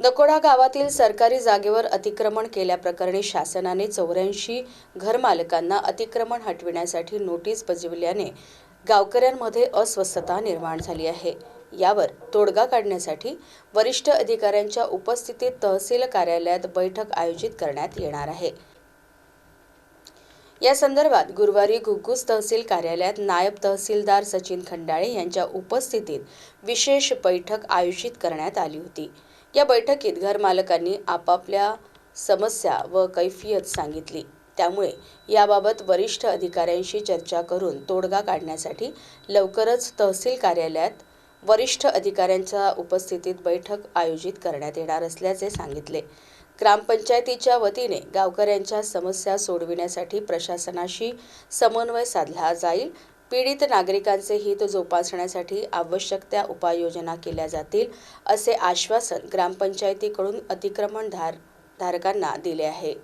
नकोडा गावातील सरकारी जागेवर अतिक्रमण केल्याप्रकरणी शासनाने चौऱ्याऐंशी घरमालकांना अतिक्रमण हटविण्यासाठी नोटीस बजावल्याने गावकऱ्यांमध्ये अस्वस्थता निर्माण झाली आहे. यावर तोडगा काढण्यासाठी वरिष्ठ अधिकाऱ्यांच्या उपस्थितीत तहसील कार्यालयात बैठक आयोजित करण्यात येणार आहे. या संदर्भात गुरुवारी घुग्गुस तहसील कार्यालयात नायब तहसीलदार सचिन खंडाळे यांच्या उपस्थितीत विशेष बैठक आयोजित करण्यात आली होती. या बैठकीत घरमालकांनी आपापल्या समस्या व कैफियत सांगितली. त्यामुळे याबाबत वरिष्ठ अधिकाऱ्यांशी चर्चा करून तोडगा काढण्यासाठी लवकरच तहसील कार्यालयात वरिष्ठ अधिकाऱ्यांच्या उपस्थितीत बैठक आयोजित करण्यात येणार असल्याचे सांगितले. ग्रामपंचायतीच्या वतीने गावकऱ्यांच्या समस्या सोडविण्यासाठी प्रशासनाशी समन्वय साधला जाईल पीडित नागरिकांचे हित जोपासण्यासाठी आवश्यक त्या उपाययोजना केल्या जातील असे आश्वासन ग्रामपंचायतीकडून अतिक्रमण धार धारकांना दिले आहे.